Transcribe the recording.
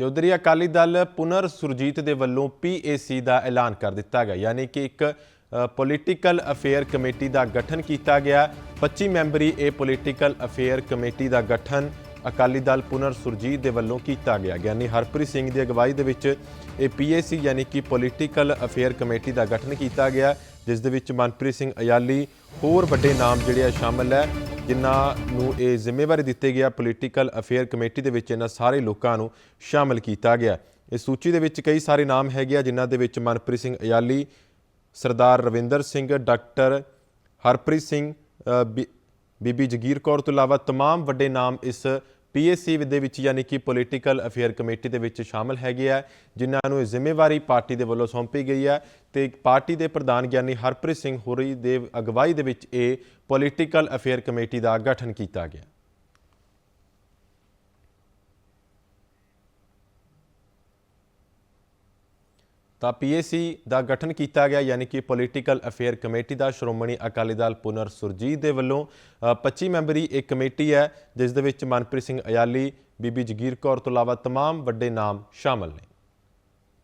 ਤੇ ਉਧਰ ਹੀ ਅਕਾਲੀ ਦਲ ਪੁਨਰ ਸੁਰਜੀਤ ਦੇ ਵੱਲੋਂ ਪੀਏਸੀ ਦਾ ਐਲਾਨ ਕਰ ਦਿੱਤਾ ਗਿਆ, ਯਾਨੀ ਕਿ ਇੱਕ ਪੋਲੀਟੀਕਲ ਅਫੇਅਰ ਕਮੇਟੀ ਦਾ ਗਠਨ ਕੀਤਾ ਗਿਆ। 25 ਮੈਂਬਰੀ ਇਹ ਪੋਲੀਟੀਕਲ ਅਫੇਅਰ ਕਮੇਟੀ ਦਾ ਗਠਨ ਅਕਾਲੀ ਦਲ ਪੁਨਰ ਸੁਰਜੀਤ ਦੇ ਵੱਲੋਂ ਕੀਤਾ ਗਿਆ ਗਿਆਨੀ ਹਰਪ੍ਰੀਤ ਸਿੰਘ ਦੀ ਅਗਵਾਈ ਦੇ ਵਿੱਚ ਇਹ ਪੀਏਸੀ ਯਾਨੀ ਕਿ ਪੋਲੀਟੀਕਲ ਅਫੇਅਰ ਕਮੇਟੀ ਦਾ ਗਠਨ ਕੀਤਾ ਗਿਆ, ਜਿਸ ਦੇ ਵਿੱਚ ਮਨਪ੍ਰੀਤ ਸਿੰਘ ਅਯਾਲੀ ਹੋਰ ਵੱਡੇ ਨਾਮ ਜਿਹੜੇ ਆ ਸ਼ਾਮਲ ਹੈ। ਜਿਨ੍ਹਾਂ ਨੂੰ ਇਹ ਜ਼ਿੰਮੇਵਾਰੀ ਦਿੱਤੀ ਗਿਆ ਪੋਲੀਟੀਕਲ ਅਫੇਅਰ ਕਮੇਟੀ ਦੇ ਵਿੱਚ ਇਹਨਾਂ ਸਾਰੇ ਲੋਕਾਂ ਨੂੰ ਸ਼ਾਮਲ ਕੀਤਾ ਗਿਆ ਇਸ ਸੂਚੀ ਦੇ ਵਿੱਚ ਕਈ ਸਾਰੇ ਨਾਮ ਹੈਗੇ ਆ ਜਿਨ੍ਹਾਂ ਦੇ ਵਿੱਚ ਮਨਪ੍ਰੀਤ ਸਿੰਘ ਅਯਾਲੀ ਸਰਦਾਰ ਰਵਿੰਦਰ ਸਿੰਘ ਡਾਕਟਰ ਹਰਪ੍ਰੀਤ ਸਿੰਘ ਅ, ਬੀ- ਬੀਬੀ ਜਗੀਰ ਕੌਰ ਤੋਂ ਇਲਾਵਾ तमाम ਵੱਡੇ ਨਾਮ ਇਸ ਪੀਐਸਸੀ ਦੇ ਵਿੱਚ ਯਾਨੀ ਕਿ ਪੋਲੀਟੀਕਲ ਅਫੇਅਰ ਕਮੇਟੀ ਦੇ ਵਿੱਚ ਸ਼ਾਮਲ ਹੈਗੇ ਆ, ਜਿਨ੍ਹਾਂ ਨੂੰ ਜ਼ਿੰਮੇਵਾਰੀ ਪਾਰਟੀ ਦੇ ਵੱਲੋਂ ਸੌਂਪੀ ਗਈ ਹੈ ਤੇ ਪਾਰਟੀ ਦੇ ਪ੍ਰਧਾਨ ਗਿਆਨੀ ਹਰਪ੍ਰੀਤ ਸਿੰਘ ਹੋਰੀ ਦੇ ਅਗਵਾਈ ਦੇ ਵਿੱਚ ਇਹ ਪੋਲੀਟੀਕਲ ਅਫੇਅਰ ਕਮੇਟੀ ਦਾ ਗਠਨ ਕੀਤਾ ਗਿਆ। ਤਾਂ ਪੀਏਸੀ ਦਾ ਗਠਨ ਕੀਤਾ ਗਿਆ ਯਾਨੀ ਕਿ ਪੋਲੀਟੀਕਲ ਅਫੇਅਰ ਕਮੇਟੀ ਦਾ ਸ਼੍ਰੋਮਣੀ ਅਕਾਲੀ ਦਲ ਪੁਨਰ ਸੁਰਜੀਤ ਦੇ ਵੱਲੋਂ ਅ, 25 ਮੈਂਬਰੀ ਇੱਕ ਕਮੇਟੀ ਹੈ ਜਿਸ ਦੇ ਵਿੱਚ ਮਨਪ੍ਰੀਤ ਸਿੰਘ ਅਯਾਲੀ ਬੀਬੀ ਜਗੀਰ ਕੌਰ ਤੋਂ ਇਲਾਵਾ तमाम ਵੱਡੇ ਨਾਮ ਸ਼ਾਮਲ ਨੇ